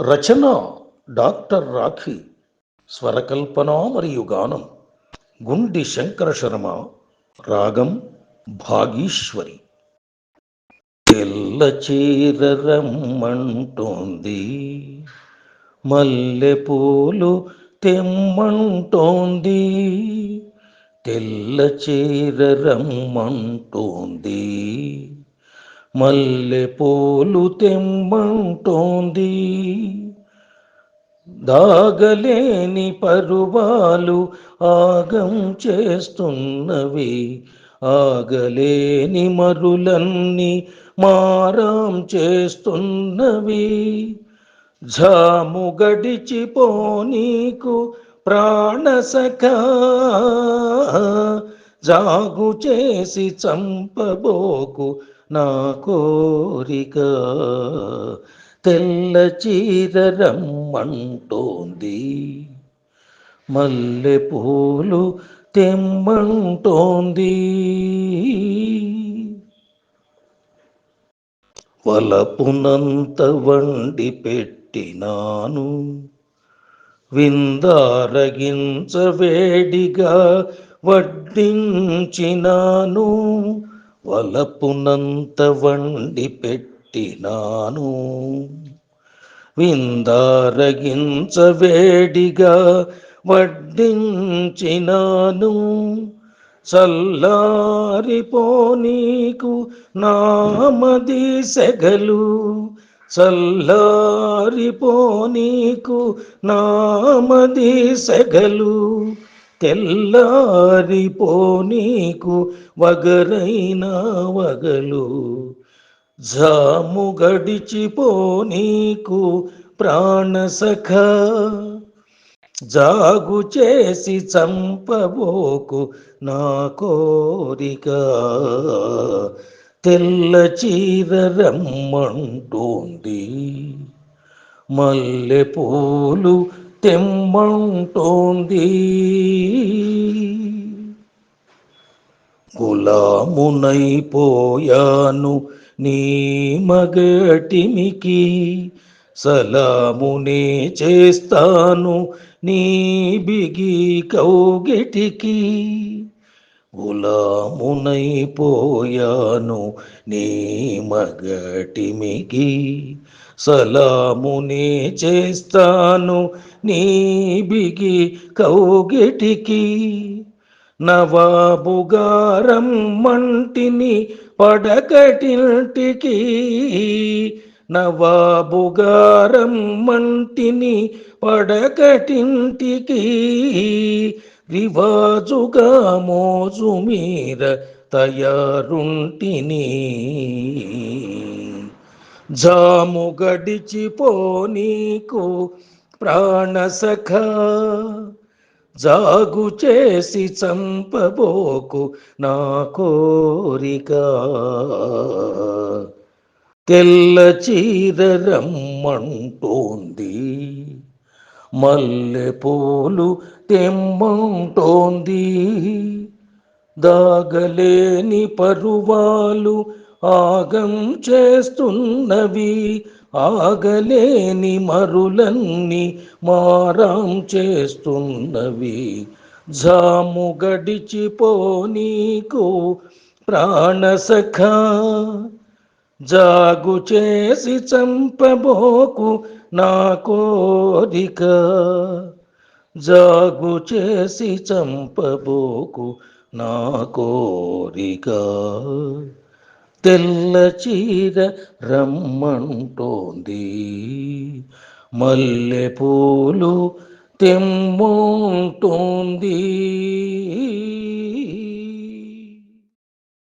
రచన doctor Rakhi. స్వరకల్పన మరియు గానం. గుండి శంకర శర్మ. రాగం భాగీశ్వరి. తెల్ల చీర రమ్మంటోంది. మల్లె తెమ్మంటోంది. తెల్ల చీర రమ్మంటోంది. మల్లె పోలు తెమ్మంటోంది. దాగలేని పరువాలు ఆగం చేస్తున్నవి. ఆగలేని మరులన్నీ మారాం చేస్తున్నవి. జాము గడిచిపోనీకు ప్రాణసఖ జాగు చేసి చంపబోకు నా కోరిక తెల్ల చీర రమ్మంటోంది. మల్లె పూలు తెమ్మంటోంది. వలపునంత వండి పెట్టినాను. విందారగించ వేడిగా వడ్డించినాను. వలపునంత వండి పెట్టినాను. విందారగించ వేడిగా వడ్డించినాను. చల్లారిపోనీకు నామది సెగలు చల్లారిపోనీకు నామది సెగలు తెల్లారిపోనీకు వగరైన వగలు. జాము గడిచిపోనీకు ప్రాణసఖ. జాగు చేసి చంపబోకు నా కోరిక. తెల్ల చీర రమ్మంటోంది. మల్లె పూలు తెమ్మంటోంది. గులామునైపోయాను నీ మగటిమికి సలామునే చేస్తాను నీ బిగి కౌగిటికి. గులామునైపోయాను నీ మగటిమికి సలామునే చేస్తాను నీ బిగి కౌగిటికి. నవాబుగారం మంటిని పడకటింటికి. నవాబుగారం మంటిని పడకటింటికి. రివాజుగా మోజు మీర తయారుంటిని. జాము గడిచిపోనీకు ప్రాణసఖా జాగు చేసి చంపబోకు నా కోరిక. తెల్ల చీర రమ్మంటోంది మల్లె పూలు తెమ్మంటోంది. దాగలేని పరువాలు ఆగం చేస్తున్నవి ఆగలేని మరులన్నీ మారాం చేస్తున్నవి. జాము గడిచిపోనీకు ప్రాణసఖా. జాగు చేసి చంపబోకు నా కోరిక. జాగు చేసి చంపబోకు నా కోరిక. తెల్ల చీర రమ్మంటోంది. మల్లె పూలు తెమ్మంటోంది.